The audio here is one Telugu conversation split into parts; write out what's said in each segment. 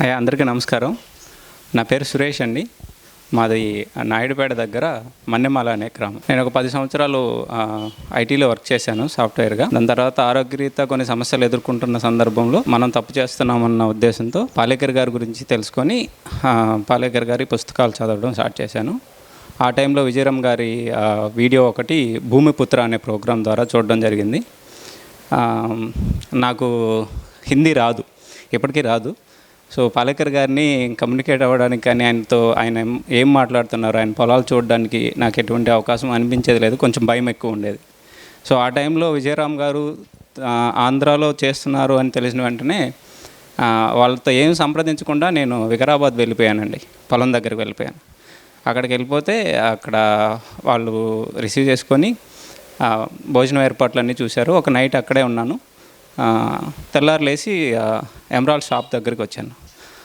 హాయ్ అందరికీ నమస్కారం. నా పేరు సురేష్ అండి. మాది నాయుడుపేట దగ్గర మన్నెమాల అనే గ్రామం. నేను ఒక పది సంవత్సరాలు ఐటీలో వర్క్ చేశాను సాఫ్ట్వేర్గా. దాని తర్వాత ఆరోగ్యరీత్యా కొన్ని సమస్యలు ఎదుర్కొంటున్న సందర్భంలో మనం తప్పు చేస్తున్నామన్న ఉద్దేశంతో పాలేకర్ గారి గురించి తెలుసుకొని పాలేకర్ గారి పుస్తకాలు చదవడం స్టార్ట్ చేశాను. ఆ టైంలో విజయరామ్ గారి వీడియో ఒకటి భూమిపుత్ర అనే ప్రోగ్రాం ద్వారా చూడడం జరిగింది. నాకు హిందీ రాదు. ఇప్పటికీ రాదు. సో పాలేకర్ గారిని కమ్యూనికేట్ అవ్వడానికి కానీ ఆయనతో ఆయన ఏం- మాట్లాడుతున్నారు ఆయన పొలాలు చూడడానికి నాకు ఎటువంటి అవకాశం అనిపించేది లేదు కొంచెం భయం ఎక్కువ ఉండేది. సో ఆ టైంలో విజయరామ్ గారు ఆంధ్రాలో చేస్తున్నారు అని తెలిసిన వెంటనే వాళ్ళతో ఏం సంప్రదించకుండా నేను వికారాబాద్ వెళ్ళిపోయానండి పొలం దగ్గరికి వెళ్ళిపోయాను. అక్కడికి వెళ్ళిపోతే అక్కడ వాళ్ళు రిసీవ్ చేసుకొని భోజనం ఏర్పాట్లన్నీ చూశారు. ఒక నైట్ అక్కడే ఉన్నాను. తెల్లారులేసి ఎమరాల్ లేచి షాప్ దగ్గరికి వచ్చాను.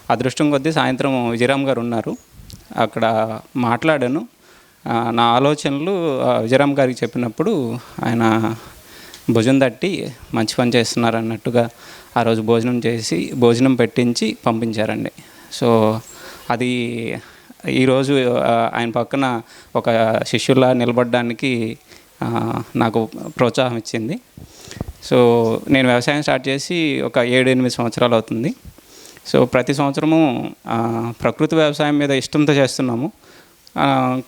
అదృష్టం కొద్దీ సాయంత్రం విజయరామ్ గారు ఉన్నారు. అక్కడ మాట్లాడాను. నా ఆలోచనలు విజయరామ్ గారికి చెప్పినప్పుడు ఆయన భుజం తట్టి మంచి పని చేస్తున్నారు అన్నట్టుగా ఆ రోజు భోజనం చేసి భోజనం పెట్టించి పంపించారండి. సో అది ఈరోజు ఆయన పక్కన ఒక శిష్యులా నిలబడడానికి నాకు ప్రోత్సాహం ఇచ్చింది. సో నేను వ్యవసాయం స్టార్ట్ చేసి ఒక ఏడు ఎనిమిది సంవత్సరాలు అవుతుంది. సో ప్రతి సంవత్సరము ప్రకృతి వ్యవసాయం మీద ఇష్టంతో చేస్తున్నాము.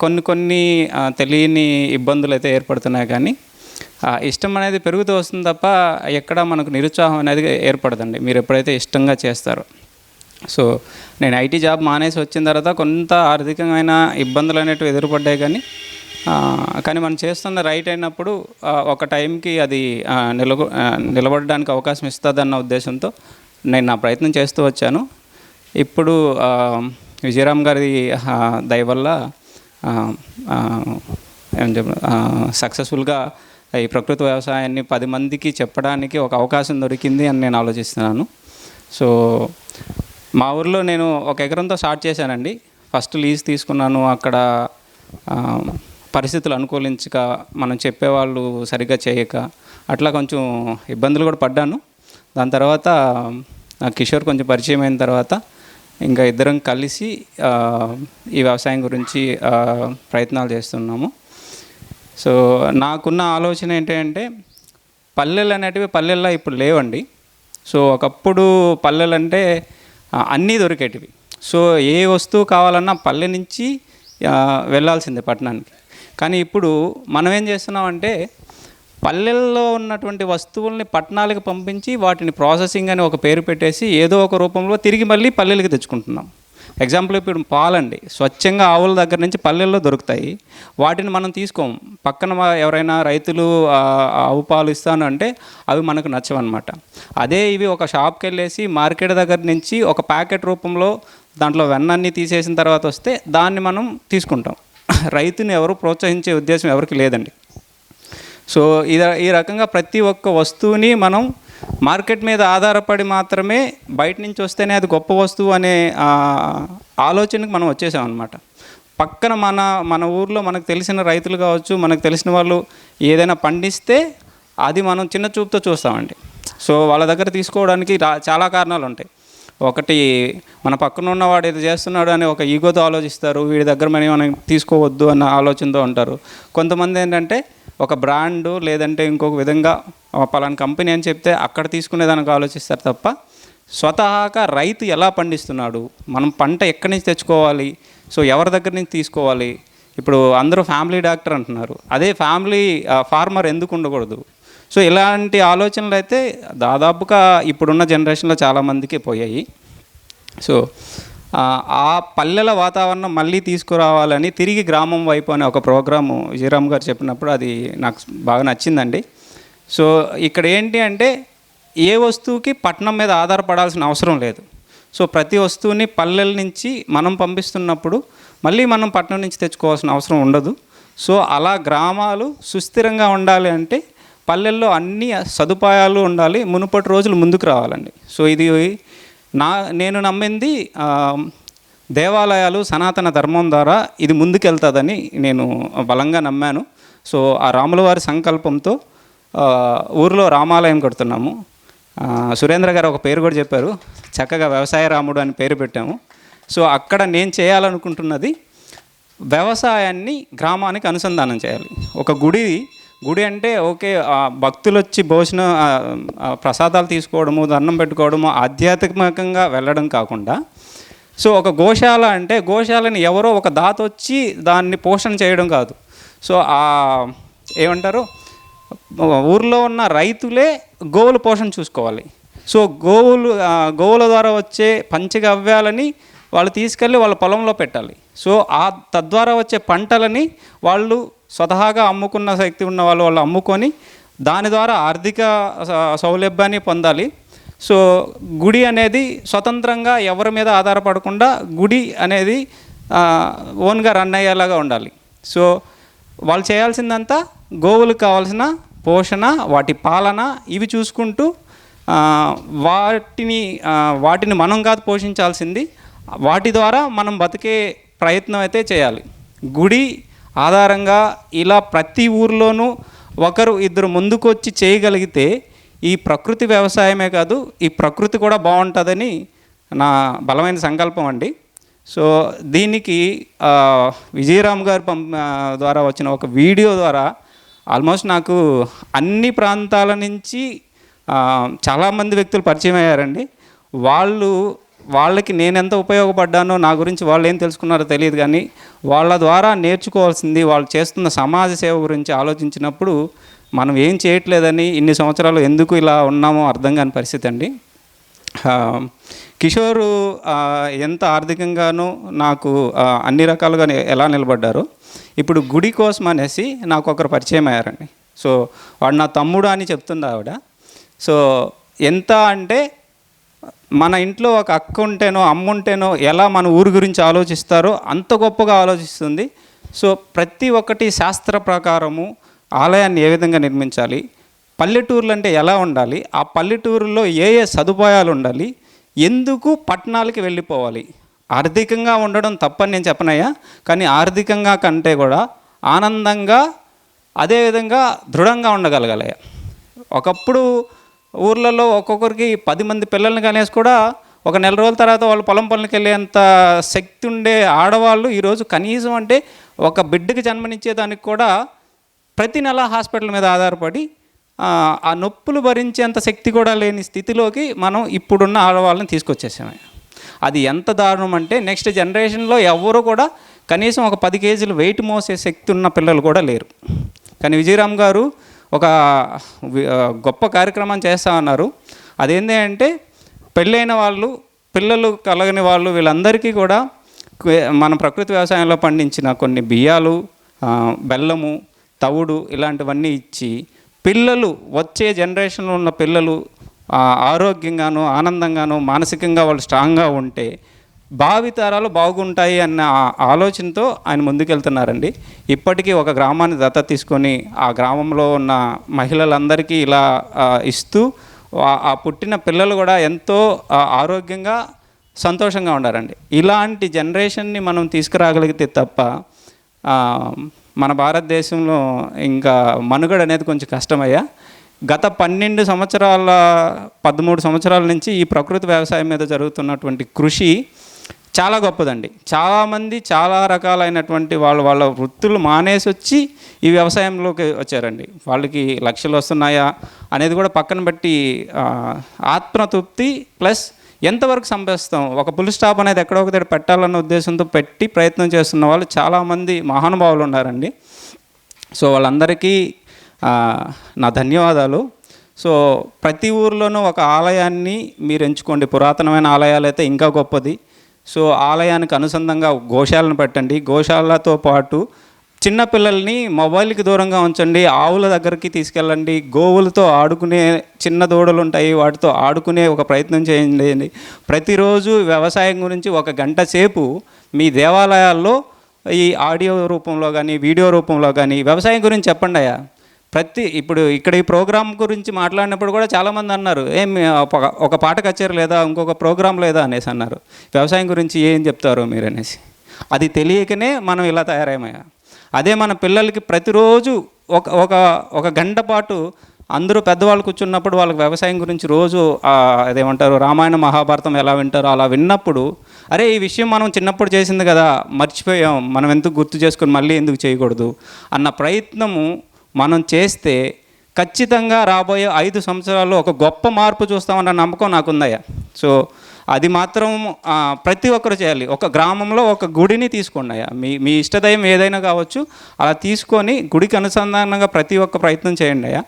కొన్ని కొన్ని తెలియని ఇబ్బందులు అయితే ఏర్పడుతున్నాయి కానీ ఇష్టం అనేది పెరుగుతూ వస్తుంది తప్ప ఎక్కడ మనకు నిరుత్సాహం అనేది ఏర్పడదండి. మీరు ఎప్పుడైతే ఇష్టంగా చేస్తారో. సో నేను ఐటీ జాబ్ మానేసి వచ్చిన తర్వాత కొంత ఆర్థికమైన ఇబ్బందులు అనేటివి ఎదురుపడ్డాయి కానీ కానీ మనం చేస్తున్న రైట్ అయినప్పుడు ఒక టైంకి అది నిలబ నిలబడడానికి అవకాశం ఇస్తుందన్న ఉద్దేశంతో నేను నా ప్రయత్నం చేస్తూ వచ్చాను. ఇప్పుడు విజయరామ్ గారి ఆ, దయ వల్ల ఏం చెప్ప సక్సెస్ఫుల్గా ఈ ప్రకృతి వ్యవసాయాన్ని పది మందికి చెప్పడానికి ఒక అవకాశం దొరికింది అని నేను ఆలోచిస్తున్నాను. సో మా ఊర్లో నేను ఒక ఎకరంతో స్టార్ట్ చేశానండి. ఫస్ట్ లీజ్ తీసుకున్నాను అక్కడ పరిస్థితులు అనుకూలించక మనం చెప్పేవాళ్ళు సరిగ్గా చేయక అట్లా కొంచెం ఇబ్బందులు కూడా పడ్డాను. దాని తర్వాత కిషోర్ కొంచెం పరిచయం అయిన తర్వాత ఇంకా ఇద్దరం కలిసి ఈ వ్యవసాయం గురించి ప్రయత్నాలు చేస్తున్నాము. సో నాకున్న ఆలోచన ఏంటంటే పల్లెలు అనేటివి పల్లెల్లో ఇప్పుడు లేవండి. సో ఒకప్పుడు పల్లెలు అంటే అన్నీ దొరికేటివి. సో ఏ వస్తువు కావాలన్నా పల్లె నుంచి వెళ్ళాల్సిందే పట్టణానికి. కానీ ఇప్పుడు మనం ఏం చేస్తున్నామంటే పల్లెల్లో ఉన్నటువంటి వస్తువుల్ని పట్టణాలకు పంపించి వాటిని ప్రాసెసింగ్ అని ఒక పేరు పెట్టేసి ఏదో ఒక రూపంలో తిరిగి మళ్ళీ పల్లెలకి తెచ్చుకుంటున్నాం. ఎగ్జాంపుల్ ఇప్పుడు పాలండి. స్వచ్ఛంగా ఆవుల దగ్గర నుంచి పల్లెల్లో దొరుకుతాయి. వాటిని మనం తీసుకోం. పక్కన ఎవరైనా రైతులు ఆవు పాలు ఇస్తాను అంటే అవి మనకు నచ్చవన్నమాట. అదే ఇవి ఒక షాప్కి వెళ్ళేసి మార్కెట్ దగ్గర నుంచి ఒక ప్యాకెట్ రూపంలో దాంట్లో వెన్నన్ని తీసేసిన తర్వాత వస్తే దాన్ని మనం తీసుకుంటాం. రైతుని ఎవరు ప్రోత్సహించే ఉద్దేశం ఎవరికి లేదండి. సో ఇద ఈ రకంగా ప్రతి ఒక్క వస్తువుని మనం మార్కెట్ మీద ఆధారపడి మాత్రమే బయట నుంచి వస్తేనే అది గొప్ప వస్తువు అనే ఆలోచనకు మనం వచ్చేసామన్నమాట. పక్కన మన మన ఊర్లో మనకు తెలిసిన రైతులు కావచ్చు మనకు తెలిసిన వాళ్ళు ఏదైనా పండిస్తే అది మనం చిన్న చూపుతో చూస్తామండి. సో వాళ్ళ దగ్గర తీసుకోవడానికి చాలా కారణాలు ఉంటాయి ఒకటి మన పక్కన ఉన్నవాడు ఇది చేస్తున్నాడు అని ఒక ఈగోతో ఆలోచిస్తారు. వీడి దగ్గర మనం మనం తీసుకోవద్దు అన్న ఆలోచనతో ఉంటారు. కొంతమంది ఏంటంటే ఒక బ్రాండ్ లేదంటే ఇంకొక విధంగా పలానా కంపెనీ అని చెప్తే అక్కడ తీసుకునేదానికి ఆలోచిస్తారు తప్ప స్వతహాగా రైతు ఎలా పండిస్తున్నాడు? మనం పంట ఎక్కడి నుంచి తెచ్చుకోవాలి? సో ఎవరి దగ్గర నుంచి తీసుకోవాలి? ఇప్పుడు అందరూ ఫ్యామిలీ డాక్టర్ అంటున్నారు. అదే ఫ్యామిలీ ఫార్మర్ ఎందుకు ఉండకూడదు? సో ఇలాంటి ఆలోచనలు అయితే దాదాపుగా ఇప్పుడున్న జనరేషన్లో చాలామందికి పోయాయి. సో ఆ, పల్లెల వాతావరణం మళ్ళీ తీసుకురావాలని తిరిగి గ్రామం వైపు అనే ఒక ప్రోగ్రాము విజయరామ్ గారు చెప్పినప్పుడు అది నాకు బాగా నచ్చిందండి. సో ఇక్కడ ఏంటి అంటే ఏ వస్తువుకి పట్టణం మీద ఆధారపడాల్సిన అవసరం లేదు. సో ప్రతి వస్తువుని పల్లెల నుంచి మనం పంపిస్తున్నప్పుడు మళ్ళీ మనం పట్టణం నుంచి తెచ్చుకోవాల్సిన అవసరం ఉండదు. సో అలా గ్రామాలు సుస్థిరంగా ఉండాలి అంటే పల్లెల్లో అన్ని సదుపాయాలు ఉండాలి మునుపటి రోజులు ముందుకు రావాలండి. సో ఇది నా నేను నమ్మింది దేవాలయాలు సనాతన ధర్మం ద్వారా ఇది ముందుకెళ్తుందని నేను బలంగా నమ్మాను. సో ఆ రాములవారి సంకల్పంతో ఊరిలో రామాలయం కడుతున్నాము. సురేంద్ర గారు ఒక పేరు కూడా చెప్పారు చక్కగా వ్యవసాయ రాముడు అని పేరు పెట్టాము. సో అక్కడ నేను చేయాలనుకుంటున్నది వ్యవసాయాన్ని గ్రామానికి అనుసంధానం చేయాలి. ఒక గుడి గుడి అంటే ఓకే భక్తులు వచ్చి భోజన ప్రసాదాలు తీసుకోవడము దండం పెట్టుకోవడము ఆధ్యాత్మికంగా వెళ్ళడం కాకుండా సో ఒక గోశాల అంటే గోశాలని ఎవరో ఒక దాత వచ్చి దాన్ని పోషణ చేయడం కాదు. సో ఆ ఏమంటారు? ఊర్లో ఉన్న రైతులే గోవుల పోషణ చూసుకోవాలి. సో గోవులు గోవుల ద్వారా వచ్చే పంచగవ్యాలని వాళ్ళు తీసుకెళ్ళి వాళ్ళ పొలంలో పెట్టాలి. సో ఆ తద్వారా వచ్చే పంటలని వాళ్ళు స్వతహాగా అమ్ముకున్న శక్తి ఉన్న వాళ్ళు వాళ్ళు అమ్ముకొని దాని ద్వారా ఆర్థిక స- సౌలభ్యాన్ని పొందాలి. సో గుడి అనేది స్వతంత్రంగా ఎవరి మీద ఆధారపడకుండా గుడి అనేది ఓన్గా రన్ అయ్యేలాగా ఉండాలి. సో వాళ్ళు చేయాల్సిందంతా గోవులకు కావాల్సిన పోషణ వాటి పాలన ఇవి చూసుకుంటూ వాటిని వాటిని మనం కాదు పోషించాల్సింది వాటి ద్వారా మనం బతికే ప్రయత్నం అయితే చేయాలి. గుడి ఆధారంగా ఇలా ప్రతి ఊర్లోనూ ఒకరు ఇద్దరు ముందుకొచ్చి చేయగలిగితే ఈ ప్రకృతి వ్యవసాయమే కాదు ఈ ప్రకృతి కూడా బాగుంటుందని నా బలమైన సంకల్పం అండి. సో దీనికి విజయరామ్ గారు పంప ద్వారా వచ్చిన ఒక వీడియో ద్వారా ఆల్మోస్ట్ నాకు అన్ని ప్రాంతాల నుంచి చాలామంది వ్యక్తులు పరిచయం అయ్యారండి. వాళ్ళు వాళ్ళకి నేను ఎంత ఉపయోగపడ్డానో నా గురించి వాళ్ళు ఏం తెలుసుకున్నారో తెలియదు కానీ వాళ్ళ ద్వారా నేర్చుకోవాల్సింది వాళ్ళు చేస్తున్న సమాజ సేవ గురించి ఆలోచించినప్పుడు మనం ఏం చేయట్లేదని ఇన్ని సంవత్సరాలు ఎందుకు ఇలా ఉన్నామో అర్థం కాని పరిస్థితి అండి. కిషోరు ఎంత ఆర్థికంగానూ నాకు అన్ని రకాలుగా ఎలా నిలబడ్డారు ఇప్పుడు గుడి కోసం అనేసి నాకు ఒకరు పరిచయం అయ్యారండి. సో వాడు నా తమ్ముడు అని చెప్తుంది ఆవిడ. సో ఎంత అంటే మన ఇంట్లో ఒక అక్క ఉంటేనో అమ్మ ఉంటేనో ఎలా మన ఊరు గురించి ఆలోచిస్తారో అంత గొప్పగా ఆలోచిస్తుంది. సో ప్రతి ఒక్కటి శాస్త్ర ప్రకారము ఆలయాన్ని ఏ విధంగా నిర్మించాలి పల్లెటూర్లు అంటే ఎలా ఉండాలి ఆ పల్లెటూరులో ఏ ఏ సదుపాయాలు ఉండాలి ఎందుకు పట్టణాలకి వెళ్ళిపోవాలి. ఆర్థికంగా ఉండడం తప్పని నేను చెప్పనయ్యా కానీ ఆర్థికంగా కంటే కూడా ఆనందంగా అదేవిధంగా దృఢంగా ఉండగలగాలయ్యా. ఒకప్పుడు ఊర్లలో ఒక్కొక్కరికి పది మంది పిల్లల్ని కనేసి కూడా ఒక నెల రోజుల తర్వాత వాళ్ళు పొలం పనులకు వెళ్ళేంత శక్తి ఉండే ఆడవాళ్ళు ఈరోజు కనీసం అంటే ఒక బిడ్డకి జన్మనిచ్చేదానికి కూడా ప్రతి నెల హాస్పిటల్ మీద ఆధారపడి ఆ, ఆ నొప్పులు భరించేంత శక్తి కూడా లేని స్థితిలోకి మనం ఇప్పుడున్న ఆడవాళ్ళని తీసుకొచ్చేసాము. అది ఎంత దారుణం అంటే నెక్స్ట్ జనరేషన్లో ఎవరు కూడా కనీసం ఒక పది కేజీలు వెయిట్ మోసే శక్తి ఉన్న పిల్లలు కూడా లేరు. కానీ విజయరామ్ గారు ఒక గొప్ప కార్యక్రమం చేస్తా ఉన్నారు అదేంటి అంటే పెళ్ళైన వాళ్ళు పిల్లలు కలగని వాళ్ళు వీళ్ళందరికీ కూడా మన ప్రకృతి వ్యవసాయంలో పండించిన కొన్ని బియ్యాలు బెల్లము తవుడు ఇలాంటివన్నీ ఇచ్చి పిల్లలు వచ్చే జనరేషన్లో ఉన్న పిల్లలు ఆరోగ్యంగాను ఆనందంగాను మానసికంగా వాళ్ళు స్ట్రాంగ్గా ఉంటే భావితరాలు బాగుంటాయి అన్న ఆలోచనతో ఆయన ముందుకెళ్తున్నారండి. ఇప్పటికీ ఒక గ్రామాన్ని దత్త తీసుకొని ఆ గ్రామంలో ఉన్న మహిళలందరికీ ఇలా ఇస్తూ ఆ- పుట్టిన పిల్లలు కూడా ఎంతో ఆరోగ్యంగా సంతోషంగా ఉండారండి. ఇలాంటి జనరేషన్ని మనం తీసుకురాగలిగితే తప్ప మన భారతదేశంలో ఇంకా మనుగడ అనేది కొంచెం కష్టమయ్యా. గత పన్నెండు సంవత్సరాల పదమూడు సంవత్సరాల నుంచి ఈ ప్రకృతి వ్యవసాయం మీద జరుగుతున్నటువంటి కృషి చాలా గొప్పదండి. చాలామంది చాలా రకాలైనటువంటి వాళ్ళు వాళ్ళ వృత్తులు మానేసి వచ్చి ఈ వ్యవసాయంలోకి వచ్చారండి. వాళ్ళకి లక్షలు వస్తున్నాయా అనేది కూడా పక్కన పెట్టి ఆత్మతృప్తి ప్లస్ ఎంతవరకు సంపాదిస్తాం? ఒక పులి స్టాప్ అనేది ఎక్కడో ఒక దగ్గర పెట్టాలన్న ఉద్దేశంతో పెట్టి ప్రయత్నం చేస్తున్న వాళ్ళు చాలామంది మహానుభావులు ఉన్నారండి. సో వాళ్ళందరికీ నా ధన్యవాదాలు. సో ప్రతి ఊర్లోనూ ఒక ఆలయాన్ని మీరు ఎంచుకోండి. పురాతనమైన ఆలయాలు అయితే ఇంకా గొప్పది. సో ఆలయానికి అనుసంధంగా గోశాలను పెట్టండి. గోశాలతో పాటు చిన్నపిల్లల్ని మొబైల్కి దూరంగా ఉంచండి. ఆవుల దగ్గరికి తీసుకెళ్ళండి. గోవులతో ఆడుకునే చిన్న దూడలు ఉంటాయి. వాటితో ఆడుకునే ఒక ప్రయత్నం చేయండి. ప్రతిరోజు వ్యవసాయం గురించి ఒక గంట సేపు మీ దేవాలయాల్లో ఈ ఆడియో రూపంలో కానీ వీడియో రూపంలో కానీ వ్యవసాయం గురించి చెప్పండి అయ్యా. ప్రతి ఇప్పుడు ఇక్కడ ఈ ప్రోగ్రామ్ గురించి మాట్లాడినప్పుడు కూడా చాలామంది అన్నారు ఏం ఒక- పాట కచేరీ లేదా ఇంకొక ప్రోగ్రామ్ లేదా? అనేసి అన్నారు. వ్యవసాయం గురించి ఏం చెప్తారు మీరు? అనేసి. అది తెలియకనే మనం ఇలా తయారయ్యామయ్యా. అదే మన పిల్లలకి ప్రతిరోజు ఒక ఒక ఒక గంట పాటు అందరూ పెద్దవాళ్ళు కూర్చున్నప్పుడు వాళ్ళకి వ్యవసాయం గురించి రోజు అదేమంటారు రామాయణ మహాభారతం ఎలా వింటారో అలా విన్నప్పుడు అరే ఈ విషయం మనం చిన్నప్పుడు చేసింది కదా మర్చిపోయాం మనం ఎందుకు గుర్తు చేసుకొని మళ్ళీ ఎందుకు చేయకూడదు? అన్న ప్రయత్నము మనం చేస్తే ఖచ్చితంగా రాబోయే ఐదు సంవత్సరాల్లో ఒక గొప్ప మార్పు చూస్తామన్న నమ్మకం నాకుందయ్యా. సో అది మాత్రం ప్రతి ఒక్కరు చేయాలి. ఒక గ్రామంలో ఒక గుడిని తీసుకోండి అయ్యా మీ మీ ఇష్టదయం ఏదైనా కావచ్చు అలా తీసుకొని గుడికి అనుసంధానంగా ప్రతి ఒక్క ప్రయత్నం చేయండి అయ్యా.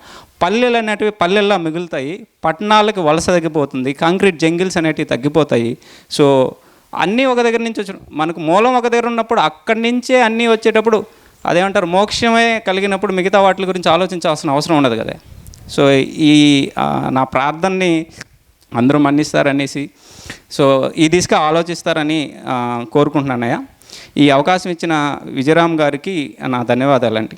పల్లెలు అనేటివి పల్లెల్లో మిగులుతాయి. పట్టణాలకు వలస తగ్గిపోతుంది. కాంక్రీట్ జంగిల్స్ అనేటివి తగ్గిపోతాయి. సో అన్నీ ఒక దగ్గర నుంచి వచ్చిన మనకు మూలం ఒక దగ్గర ఉన్నప్పుడు అక్కడి నుంచే అన్నీ వచ్చేటప్పుడు అదేమంటారు మోక్షమే కలిగినప్పుడు మిగతా వాటి గురించి ఆలోచించాల్సిన అవసరం ఉండదు కదా. సో ఈ నా ప్రార్థనని అందరూ మన్నిస్తారనేసి సో ఈ దిశగా ఆలోచిస్తారని కోరుకుంటున్నానయ్య కోరుకుంటున్నానయ్యా. ఈ అవకాశం ఇచ్చిన విజయరామ్ గారికి నా ధన్యవాదాలండి.